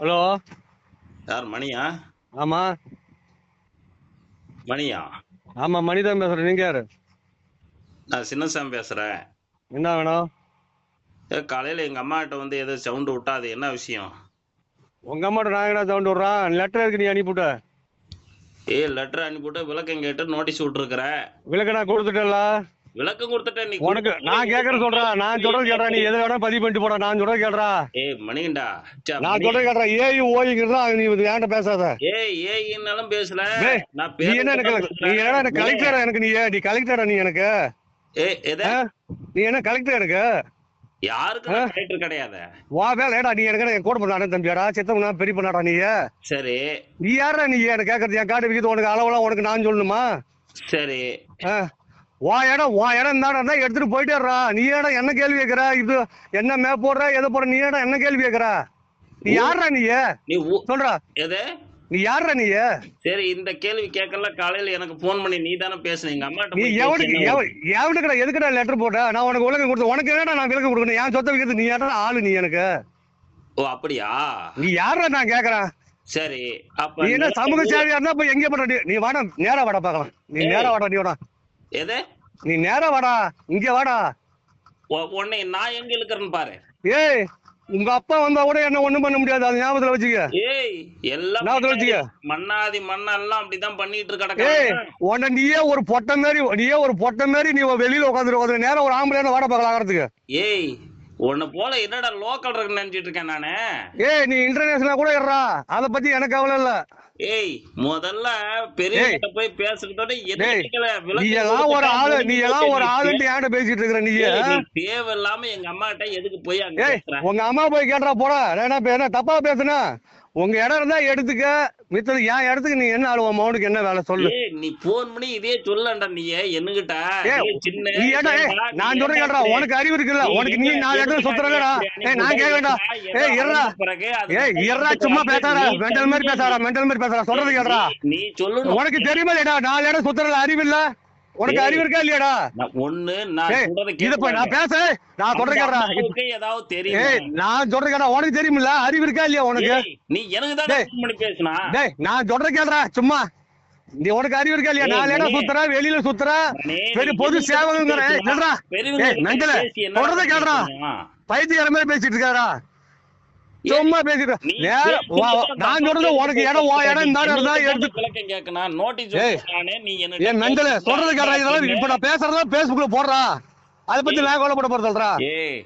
யார் மணியா? ஆமா. மணியா? ஆமா மணிதான் பேசுறேன். நீங்க யாரு? நான் சின்னசாமி பேசுறேன். என்ன வேணும்? காலையில எங்க அம்மா கிட்ட வந்து ஏதோ சவுண்ட் விட்டா அது என்ன விஷயம்? உங்க அம்மாட்ட நான் என்ன சவுண்ட் விடுறான்? லெட்டர் இருக்கு நீ அனுப்பிவிட்ட? ஏ லெட்டர் அனுப்பிவிட்டு விளக்கம் கேட்டு நோட்டீஸ் விட்டுருக்குற விளக்க நான் கொடுத்துட்டேன்ல. விளக்கம் கொடுத்துட்டேன் நீ உனக்கு நான் கேட்கறது சொல்றேன் நான் சொல்றது கேட்றா. நீ எதை வேணா பதிவு பண்ணிட்டு போடா. நான் சொல்றது கேட்றா. ஏய் மணிகண்டா நான். சொல்றது கேட்றா. ஏய் ஓய்ங்கிறதா நீ இது ஏன்ட்ட பேசாத. ஏய் ஏயின்னாலும் பேசல. நான் நீ என்ன எனக்கு நீ என்ன எனக்கு. கலெக்டரா எனக்கு நீ? நீ கலெக்டரா நீ எனக்கு? ஏய் எதை? நீ என்ன கலெக்டர் எனக்கு? யாருக்கு கலெக்டர் கிடையாது. வா வேலை ஏடா நீ எனக்கு என் கூட பண்ணாடா தம்பியாடா? சித்தவனா பெரிய பண்ணாடா நீ? சரி. நீ யாரா நீ? எனக்கு என் காடு விற்கிறது உனக்கு அளவுலாம் உனக்கு நான் சொல்லணுமா? சரி. ஆ? வா இடம் வா இடம் தாடா இருந்தா எடுத்துட்டு போயிட்டேறா நீ ஏடா என்ன கேள்வி கேட்கற? இது என்ன மேப் போடுற? எதை போடுற? நீ ஏடா என்ன கேள்வி கேட்கற? நீ யாரா நீ? சொல்றா. எது? நீ யாரா நீ? சரி இந்த கேள்வி கேட்கல காலையில எனக்கு போன் பண்ணி நீ தானே பேசுன. எங்க அம்மாட்ட நீ போய் எவனுக்கு பேசினா- எவ- எவனுக்குடா எதுக்குடா லெட்டர் போட்ட? நான் உனக்கு விளக்கம் கொடுத்து உனக்கு என்னடா நான் விளக்கம் கொடுக்கணும்? என் சொத்தை விற்கிறது நீ யாரா ஆளு நீ எனக்கு? ஓ அப்படியா? நீ யாரா நான் கேக்குறேன் சரி அப்ப நீ என்ன சமூக சேவையா இருந்தா இப்ப எங்க பண்ற நீ? வாடா நேரா வாடா பாக்கலாம் நீ. நேரா வாடா நீ வாடா. எது? நீ நேரா வாடா இங்க வாடா. உன்னை நான் எங்க இருக்கிறேன்னு பாரு. ஏய் உங்க அப்பா வந்தா கூட என்ன ஒண்ணும் பண்ண முடியாது அது ஞாபகத்துல வச்சுக்க. ஏய் எல்லாம் நான் சொல்லிச்சுக்க. மண்ணாதி மண்ணெல்லாம் அப்படிதான் பண்ணிட்டு ஏய் கிடக்காங்க உன்னை நீயே ஒரு பொட்டை மாதிரி நீயே ஒரு பொட்டை மாதிரி நீ வெளியில உட்காந்துரு உட்காந்து நேரம் ஒரு ஆம்பளை வாட பார்க்கலாம் ஆகிறதுக்கு. ஏய் உன்னை போல என்னடா லோக்கல் இருக்குன்னு நினைச்சிட்டு இருக்கேன் நானு? ஏய் நீ இன்டர்நேஷனலா கூட இருறா அத பத்தி எனக்கு கவலை இல்ல. ஏய் முதல்ல பெரிய போய் பேசுறதோட? நீ எல்லாம் ஒரு ஆளு நீ எல்லாம் ஒரு. ஆளுன்ட்டு ஏன்டா பேசிட்டு இருக்கிற நீ? தேவையில்லாம எங்க அம்மா கிட்ட எதுக்கு போய் அங்க உங்க அம்மா போய் கேட்டா போடா. என்ன என்ன தப்பா பேசுனா? உங்க இடம் இருந்தா எடுத்துக்க. மித்தது என் இடத்துக்கு நீ என்ன ஆளுவ மௌனுக்கு என்ன வேலை சொல்லு. நீ போன் பண்ணி இதே சொல்லண்டா நீ. சின்ன ஏடா ஏண்டா, நான் சொல்றேன் கேட்டா இப்படி? உனக்கு அறிவு இருக்குல்ல. உனக்கு நீ நாலு இடத்துல சுத்துறடா ஏய் நான் கேட்க வேண்டாம் ஏய் அது ஏய் இருடா வந்து சும்மா பேசாத மெண்டல் மாதிரி பேசாத மெண்டல் மாதிரி பேசாத சொல்றது கேட்டா நீ சொல்லணும். உனக்கு தெரியுமா இல்லடா நாலு இடம் சுத்துறதுல அறிவு இல்ல? உனக்கு. அறிவு இருக்கா இல்லையாடா? ஒண்ணு நான் பேச. நான் சொல்றேன் கேட்டா ஏதாவது தெரியும்? நான் சொல்றேன் கேட்டா உனக்கு தெரியுமில்ல? அறிவு இருக்கா இல்லையா உனக்கு? நீ எனக்கு தான் பேசுனா. டேய் நான் சொல்றேன் கேட்றா சும்மா. நீ உனக்கு அறிவு இருக்கா இல்லையா? நாலு இடம். சுத்துற வெளியில சுத்துற. பெரிய பொது சேவகங்கிற. பேசி என்னடா சொல்றதை கேளுடா. பைத்தியார மாதிரி பேசிட்டு இருக்காரா? சும்மா பேசிட்டு வா, வா. நான் சொல்றது உனக்கு இடம் உன் இடம் இந்த எடுத்து விளக்கம் கேட்கணும் நோட்டீஸ் நீ மெண்டல இதெல்லாம் இப்ப நான் பேசுறதா பேஸ்புக்ல போடுறா. அத பத்தி நான் கவலைப்பட போறது சொல்றா ஏய்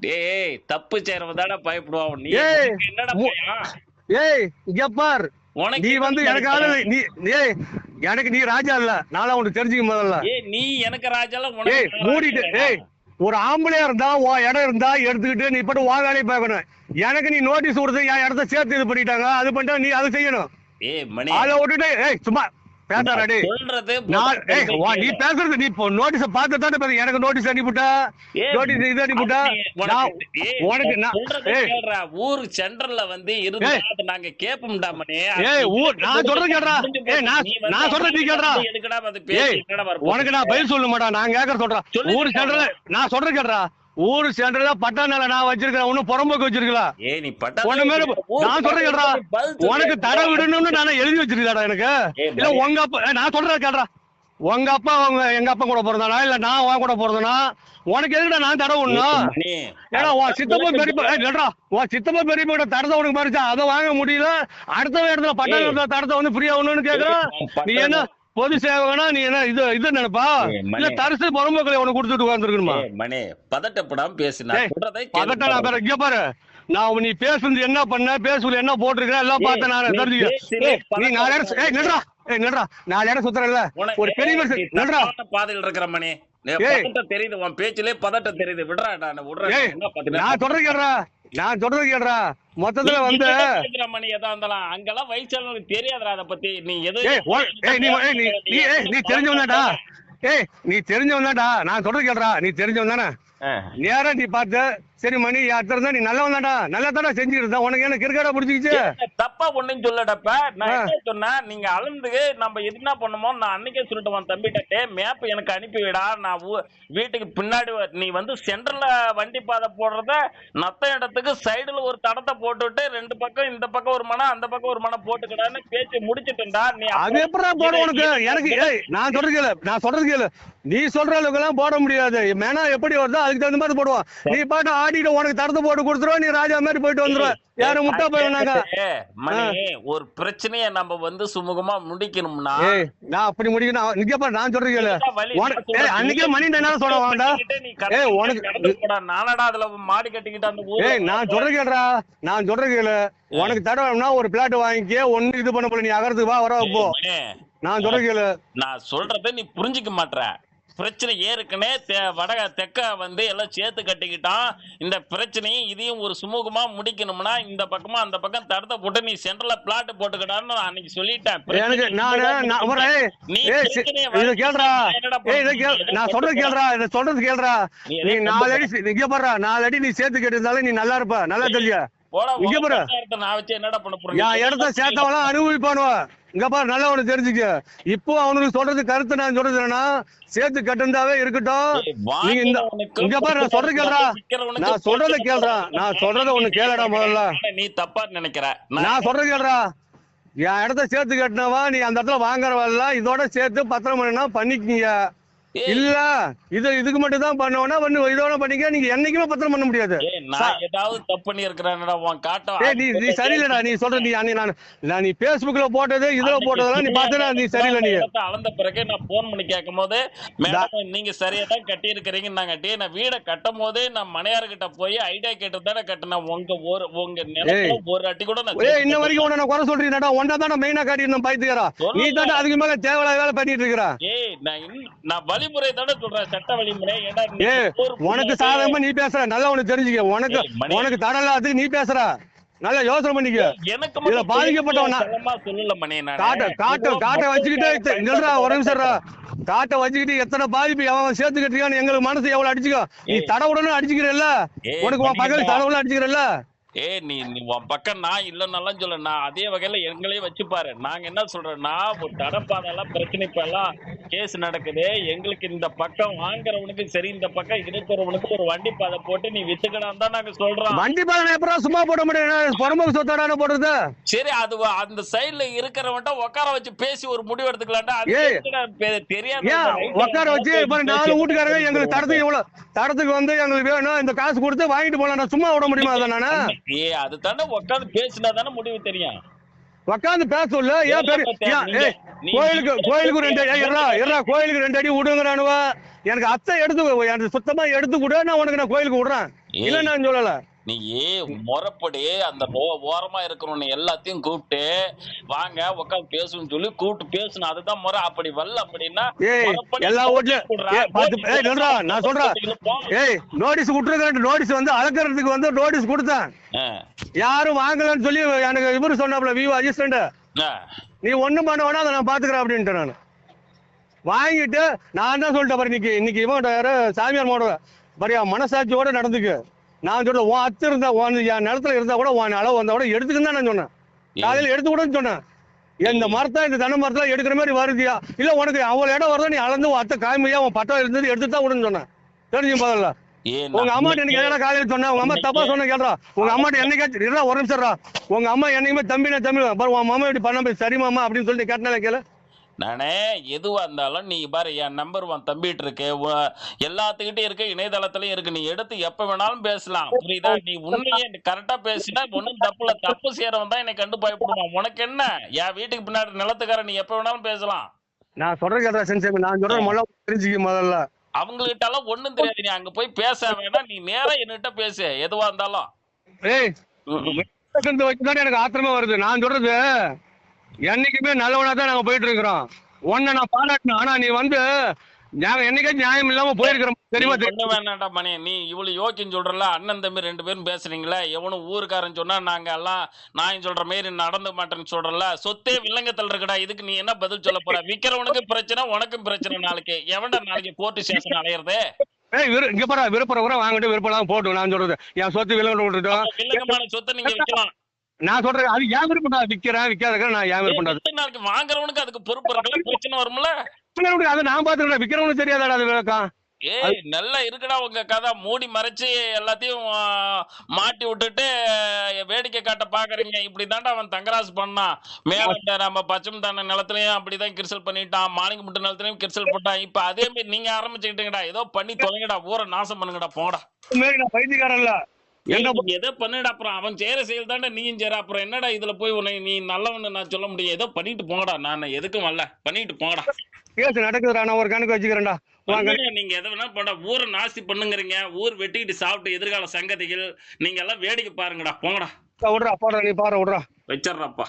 டேய் தப்பு செய்யறவன் தானே பயப்படுவான். நீ என்னடா ஏய் இங்க பார். உனக்கு நீ வந்து பயம்? எனக்கு ஆளு நீ ஏய் எனக்கு நீ ராஜா இல்ல. நான்லாம் உனக்கு தெரிஞ்சுக்க முதல்ல. நீ எனக்கு ஏய் உனக்கு மூடிட்டு ஏய் ஒரு ஆம்பளையா இருந்தா உன் இடம் இருந்தா எடுத்துக்கிட்டு நீ இப்ப உன் வேலையை பார்க்கணும். எனக்கு நீ நோட்டீஸ் கொடுத்து என் இடத்த சேர்த்து இது பண்ணிட்டாங்க. அது பண்ணிட்டா நீ அதை செய்யணும். அதை விட்டுட்டு ஏய் சும்மா சொல்றது வா, நீ. பேசுறது நீ நோட்டீஸ பார்த்து தானே எனக்கு நோட்டீஸ் அனுப்பிவிட்டா ஏய், நோட்டீஸ் இது அது நான் உனக்கு- நான் சொல்றதை. ஊரு சென்டர்ல வந்து இருந்தா. அதை நாங்க கேப்போம்டா மணி. ஏய், ஊர் நான் சொல்றது. முடிஞ்சு ஏய், நான் நான் சொல்றது நீ. வந்து எதுக்குடா வந்து பேசி? உனக்கு நான் பதில் சொல்ல மாட்டேன் நான் கேட்கற சொல்றேன் சொல்லு ஊர் சென்டர்ல நான் சொல்றேன் கேட்றா ஊர் சென்டர்ல பட்டா நிலை நான் வச்சிருக்கேன் ஒன்னும் புறம்போக்கு வச்சிருக்கலாம் ஏய், நீ பட்டா உன்ன மேல நான் சொல்றேன் கேட்றா. உனக்கு தடை விடணும்னு நான் எழுதி வச்சிருக்கேடா எனக்கு. இல்ல உங்க அப்பா நான் சொல்றேன் கேட்றா உங்க அப்பா உங்க எங்க அப்பா கூட பிறந்தானா? இல்ல நான் உன் கூட பிறந்தனா? உனக்கு எதுக்குடா நான் தடை விடணும்? ஏடா உன் சித்தப்பா பெரியப்பா கேட்றா உன் சித்தப்பா பெரியப்பா கிட்ட தடத்தை உனக்கு மறிச்சா? அதை வாங்க முடியல. அடுத்த இடத்துல பட்டா தடத்தை வந்து ஃப்ரீ ஆகணும்னு கேக்குறான் நீ என்ன பொது சேவகனா நீ என்ன இது இது நினைப்பா. இல்ல தரிசு புறம்போக்களை உனக்கு கொடுத்துட்டு உட்காந்துருக்கணுமா ஏய், மணி, பதட்டப்படாம பேசு. நான் ஏய், சொல்றதை பதட்ட நான். பாரு இங்க பாரு நான் நீ பேசுனது என்ன பண்ண பேசுறது என்ன போட்டிருக்க எல்லாம் பார்த்தேன் நான் தெரிஞ்சுக்க பேசுனே நீ நாலு இடம் ஏய் நில்றா ஏய் நில்றா நாலு இடம் சுத்துறல ஒரு பெரிய மனுஷன் நில்றா பாதையில இருக்கிற மணி. பதட்டம் தெரியுது உன் பேச்சிலே பதட்டம் தெரியுது. விடுறா நான் விடுறேன்? நான் சொல்றது கேடுறா நான் சொல்றது கேடுறா மொத்தத்துல வந்து மணி எதா இருந்தாலும் அங்கெல்லாம் வயசானவங்களுக்கு தெரியாதுடா அத பத்தி. நீ எது நீ நீ ஏய் நீ தெரிஞ்சவன் தான்டா. ஏய் நீ தெரிஞ்சவன் தான்டா. நான் சொல்றது கேடுறா நீ தெரிஞ்சவன் தானே. நேரா நீ பார்த்து? சரி மணி இருந்தா நீ நல்லவன் தான்டா நல்லா செஞ்சுட்டு இருந்தா உனக்கு என்ன கிரிக்கெட்டா பிடிச்சிக்கிச்சு? தப்பா ஒண்ணும் சொல்லடப்ப நான். என்ன சொன்னேன் நீங்க அளந்து நம்ம என்ன பண்ணுமோ நான் அன்னைக்கே சொல்லிட்டு வந்தேன் தம்பிட்டே மேப் எனக்கு அனுப்பி விடா. நான் வீட்டுக்கு பின்னாடி நீ வந்து சென்டர்ல வண்டி பாதை போடுறத நத்த இடத்துக்கு சைடுல ஒரு தடத்தை போட்டுவிட்டு ரெண்டு பக்கம் இந்த பக்கம் ஒரு மனம் அந்த பக்கம் ஒரு மனம் போட்டுக்கடான்னு பேசி முடிச்சிட்டேன்டா நீ அது எப்படா போட உனக்கு? எனக்கு ஏய் நான் சொல்றது கேளு. நான் சொல்றது கேளு. நீ சொல்ற அளவுக்கு எல்லாம் போட முடியாது. மேனா எப்படி வருதோ அதுக்கு தகுந்த மாதிரி போடுவான் நீ பாட்டு ஆடிட்டு உனக்கு தரத்து போட்டு கொடுத்துருவா நீ ராஜா மாதிரி போயிட்டு வந்துருவ. யாரும் முட்டா மணி ஒரு பிரச்சனைய நம்ம வந்து சுமூகமா முடிக்கணும்னா நான் அப்படி முடிக்கணும். நிக்க பாரு நான் சொல்றது கேளு. அன்னைக்கே மணி என்ன சொல்ல கரெக்டா ஏய் உனக்கு. நானடா அதுல மாடி கட்டிக்கிட்டு அந்த ஏய் நான் சொல்றது கேளுடா. நான் சொல்றது கேளு. உனக்கு தடவைனா ஒரு பிளாட் வாங்கிக்க ஒண்ணு இது பண்ண போல. நீ அகரத்துக்கு வா வர போ நான் சொல்றது கேளு. நான் சொல்றத நீ புரிஞ்சுக்க மாட்ற. பிரச்சனை ஏற்கனவே தெ- வடக தெக்க வந்து எல்லாம் சேர்த்து கட்டிக்கிட்டான். இந்த பிரச்சனையும் இதையும் ஒரு சுமூகமா முடிக்கணும்னா இந்த பக்கமா அந்த பக்கம் தடத்தை போட்டு நீ சென்டர்ல பிளாட் போட்டுக்கிட்டான்னு நான் அன்னைக்கு சொல்லிட்டேன். எனக்கு நானு சொல்றது கேளுடா இத சொல்றது கேளுடா. நீ நாலு அடி இங்க பாரு நாலு அடி நீ சேர்த்து கேட்டிருந்தாலும் நீ நல்லா இருப்ப நல்லா தெரிஞ்ச. இங்க பாரு. நான் வச்சு என்னடா பண்ண போறேன்? இடத்த சேர்த்தவெல்லாம் அனுபவிப்பானுவ. இங்க பாரு நல்லா ஒண்ணு தெரிஞ்சுக்க. இப்போ அவனுக்கு சொல்றது கருத்து நான் சொல்றது என்னன்னா சேர்த்து கட்டிருந்தாவே இருக்கட்டும். நீங்க இந்த இங்க பாரு நான் சொல்றது கேளுடா. நான் சொல்றத கேளுடா. நான் சொல்றத ஒண்ணு கேளுடா முதல்ல. நீ தப்பா நினைக்கிற. நான் சொல்றது கேளுடா. என் இடத்த சேர்த்து கட்டினவா நீ அந்த இடத்துல வாங்குறவல்ல இதோட சேர்த்து பத்திரம் பண்ணினா பண்ணிக்கீங்க. இல்ல இது இதுக்கு மட்டும் தான் பண்ணுவோம்னா பண்ணு இதோட பண்ணிக்க நீங்க என்னைக்குமே பத்திரம் பண்ண முடியாது. நான் ஏதாவது தப்பு பண்ணி இருக்கிறேன்டா உன் காட்டம் ஏய் நீ நீ சரியில்லடா நீ சொல்ற நீ அன்னை நான் நான் நீ Facebookல போட்டது இதுல போட்டதெல்லாம் நீ பார்த்தனா நீ சரியில்லை நீ. அளந்த பிறகு நான் போன் பண்ணி கேட்கும் போது மேடம் நீங்க சரியா தான் கட்டி இருக்கிறீங்கன்னாங்க டேய் நான் வீட கட்டும் போதே நான் மனையார் கிட்ட போய் ஐடியா கேட்டு தானே கட்டினேன். உங்க ஒரு உங்க நிலத்துல ஒரு அட்டி கூட நான் ஏய் இன்ன வரைக்கும் உன்னை நான் குறை சொல்றீங்கடா ஒன்னா தானே மெயினா காட்டியிருந்தோம் பைத்துக்கிறா நீ தானே அதுக்கு மேல தேவையில்லாத வேலை பண்ணிட்டு இருக்கிற. ஏய் நான் வழிமுறை தானே சொல்றேன் சட்ட வழிமுறை. உனக்கு சாதகமா நீ பேசுற. நல்லா உனக்கு தெரிஞ்சுக்க. உனக்கு. உனக்கு தடலாத்துக்கு நீ பேசுற. நல்லா யோசனை பண்ணிக்க. எனக்கு இதுல பாதிக்கப்பட்டவன் காட்ட காட்ட காட்ட வச்சுக்கிட்டே நில்றா ஒரு நிமிஷம்டா காட்ட வச்சுக்கிட்டு எத்தனை பாதிப்பு அவன் சேர்த்து கட்டிருக்கான்னு எங்களுக்கு மனசு எவ்வளவு அடிச்சுக்கோ நீ தட உடனே அடிச்சுக்கிறல்ல. உனக்கு உன் பகல் பண்ணிக்கிட்டா. தட உடனே அடிச்சுக்கிறல்ல. ஏய் நீ உன் பக்கம் நான் இல்லைன்னாலும் சொல்ல. நான் அதே வகையில எங்களையும் வச்சு பாரு நாங்க என்ன சொல்றோம்னா ஒரு தடப்பாதெல்லாம் பிரச்சனை இப்ப எல்லாம் கேஸ் நடக்குது. எங்களுக்கு இந்த பக்கம் வாங்குறவனுக்கு சரி இந்த பக்கம் இருக்கிறவனுக்கு ஒரு வண்டி பாதை போட்டு நீ வித்துக்கலாம் தான் நாங்க சொல்றோம். வண்டி பாலனை எப்பறம் சும்மா போட முடியும்? புறமுக சொத்தாடான போடுறது? சரி அது அந்த சைடுல இருக்கிறவன்ட்ட உட்கார வச்சு பேசி ஒரு முடிவு எடுத்துக்கலாம்டா தெரியாத உட்கார வச்சு நாலு வீட்டுக்காரங்க எங்களுக்கு தடத்துக்கு இவ்வளவு தடத்துக்கு வந்து எங்களுக்கு வேணும் இந்த காசு கொடுத்து வாங்கிட்டு போலாம் சும்மா விட முடியுமா அதை நானு? ஏய் அது தானே உட்காந்து பேசினா தானே முடிவு தெரியும். உட்காந்து பேச சொல்ல ஏன் பெரிய கோயிலுக்கு கோயிலுக்கு ரெண்டு அடி இருடா இருடா கோயிலுக்கு ரெண்டு அடி விடுங்கிறானுவ எனக்கு அத்தை எடுத்து எனக்கு சுத்தமா எடுத்து கூட நான் உனக்கு நான் கோயிலுக்கு விடுறேன். இல்ல நான் சொல்லல. நீ முறைப்படி அந்த ஓரமா இருக்கிறவனை எல்லாத்தையும் கூப்பிட்டு வாங்க உட்காந்து பேசணும்னு சொல்லி கூப்பிட்டு பேசணும் அதுதான் முறை. அப்படி வரல அப்படின்னா எல்லா வீட்லயும் நான் சொல்றேன். ஏய் நோட்டீஸ் விட்டுருக்கேன் நோட்டீஸ் வந்து அளக்கறதுக்கு வந்து நோட்டீஸ் கொடுத்தேன். யாரும் வாங்கலன்னு சொல்லி எனக்கு இவரு சொன்னாப்ல விவோ அசிஸ்டன்ட். நீ ஒண்ணும் பண்ண வேணா அதை நான் பாத்துக்கிறேன் அப்படின்ட்டு நான். வாங்கிட்டு நான் தான் சொல்லிட்டேன் பாரு இன்னைக்கு இன்னைக்கு இவன் யாரு சாமியார் மோட பாரியா மனசாட்சியோட நடந்துக்கு. நான் சொல்றேன் உன் அத்து இருந்தா உன் என் நிலத்துல இருந்தா கூட உன் அளவு வந்தா கூட எடுத்துக்குன்னு தான் நான் சொன்னேன். காலையில எடுத்து கூடன்னு சொன்னேன். இந்த மரத்தை இந்த தென்னை மரத்துல எடுக்கிற மாதிரி வருதியா? இல்ல உனக்கு அவ்வளவு இடம் வருதா? நீ அளந்து உன் அத்தை காமியா உன் பட்டம் இருந்தது எடுத்து தான் விடுன்னு சொன்னேன். தெரிஞ்சு முதல்ல. ஏய், உங்க அம்மாட்ட எனக்கு எதனா காலையில சொன்னா? உங்க அம்மா தப்பா சொன்ன கேள்றா உங்க அம்மாட்ட என்னைக்காச்சும் ஒரு நிமிஷம்டா உங்க அம்மா என்னைக்குமே தம்பி நான் தம்பி உன் மாமா இப்படி பண்ண போய் சரி மாமா அப்படின்னு சொல்லிட்டு கேட்டனால கேளு. நானே எதுவா இருந்தாலும் நீ பாரு என் நம்பர் உன் தம்பிட்டு இருக்கு எல்லாத்துக்கிட்டையும் இருக்கு இணையதளத்திலயும் இருக்கு. நீ எடுத்து எப்ப வேணாலும் பேசலாம். புரியுதா? நீ உண்மையை கரெக்டா பேசினா ஒன்னும் தப்பு இல்ல. தப்பு செய்யறவன் தான் என்னை கண்டு பயப்படுவான். உனக்கு என்ன? என் வீட்டுக்கு பின்னாடி நிலத்துக்காரன் நீ எப்ப வேணாலும் பேசலாம். நான் சொல்ற கேட்டா செஞ்சு நான் சொல்ற முதல்ல தெரிஞ்சுக்க முதல்ல. அவங்ககிட்ட எல்லாம் ஒண்ணும் தெரியாது. நீ அங்க போய் பேச வேணாம். நீ நேரா என்கிட்ட பேசு எதுவா இருந்தாலும். ஏய் எனக்கு ஆத்திரமா வருது. நான் சொல்றது என்னைக்குமே நல்லவனா தான் நாங்க போயிட்டு இருக்கிறோம். உன்னை நான் பாராட்டினேன். ஆனா நீ வந்து நாங்க என்னைக்காச்சும் நியாயம் இல்லாம போயிருக்கிறோம் தெரியுமா? ஒண்ணு வேணாம்டா மணி. நீ இவ்வளவு யோக்கியம் சொல்றல அண்ணன் தம்பி ரெண்டு பேரும் பேசுறீங்களே எவனும் ஊருக்காரன் சொன்னா நாங்க எல்லாம் நான் சொல்ற மாதிரி நடந்து மாட்டேன்னு சொல்றல சொத்தே வில்லங்கத்தில் இருக்குடா இதுக்கு நீ என்ன பதில் சொல்ல போற? விக்கிறவனுக்கு பிரச்சனை உனக்கும் பிரச்சனை நாளைக்கு. எவன்டா நாளைக்கு கோர்ட்டு ஸ்டேஷன் அலையிறது? ஏய் விரு இங்க பாரு விருப்பம் கூட வாங்கிட்டு விருப்பம் போட்டு நான் சொல்றது. என் சொத்து விலங்கு விட்டுட்டோம் சொத்தை நீங்க விற்கலாம் நான் சொல்றேன் அது ஏன் விருப்பம் தான் விக்கிறேன்? விற்காதக்க நான் ஏன் விருப்பம் வாங்குறவனுக்கு அதுக்கு பொறுப்பு இருக்குல்ல பிரச்சனை வரும்ல? அதை நான் பாத்துக்கிறேன் விக்கிறவனுக்கு தெரியாதாடா அது விளக்கம் ஏய் நல்லா இருக்குடா உங்க கதை. மூடி மறைச்சு எல்லாத்தையும் மாட்டி விட்டுட்டு வேடிக்கை காட்ட பாக்குறீங்க. இப்படிதான்டா அவன் தங்கராசு பண்ணான். மேல நம்ம பச்சை தான நிலத்துலயும் அப்படிதான் கிரிசல் பண்ணிட்டான். மாணிக்கமுட்டு நிலத்துலயும் கிரிசல் போட்டான். இப்ப அதே மாதிரி நீங்க ஆரம்பிச்சுக்கிட்டீங்கடா. ஏதோ பண்ணி தொலைங்கடா. ஊரை நாசம் பண்ணுங்கடா. நான் பைத்தியக்காரன் எதோ பண்ணுடா அப்புறம்? அவன் செய்யற செயல் தாண்டா நீயும் செய்யற அப்புறம் என்னடா இதுல போய் உன்னை நீ நல்லவன்னு நான் சொல்ல முடியும்? ஏதோ பண்ணிட்டு போங்கடா. நான் எதுக்கும் வரல. பண்ணிட்டு போங்கடா. கேஸ் நடக்குதுடா. நான் ஒரு கணக்கு வச்சுக்கிறேன்டா. நீங்க எதை வேணா பண்ண ஊரை நாஸ்தி பண்ணுங்கறீங்க. ஊர் வெட்டிக்கிட்டு சாப்பிட்டு எதிர்கால சங்கதிகள் நீங்க எல்லாம் வேடிக்கை பாருங்கடா. போங்கடா. விடுறா போடுறா நீ பாரு விடுறா. வச்சிடுறப்பா